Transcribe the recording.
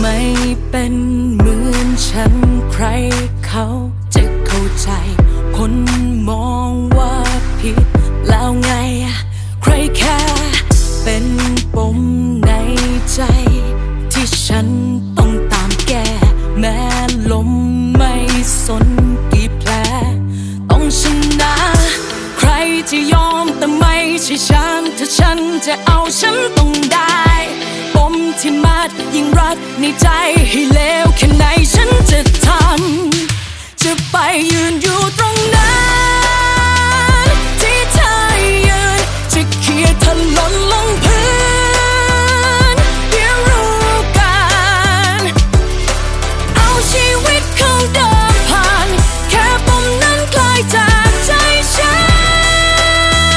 ไม่เป็นเหมือนฉันใครเขาจะเข้าใจ คนมองว่าผิดแล้วไง ใครแค่เป็นปม ใช่ฉันถ้าฉันจะเอาฉันต้องได้ ปมที่มัดยิ่งรัดในใจให้เลว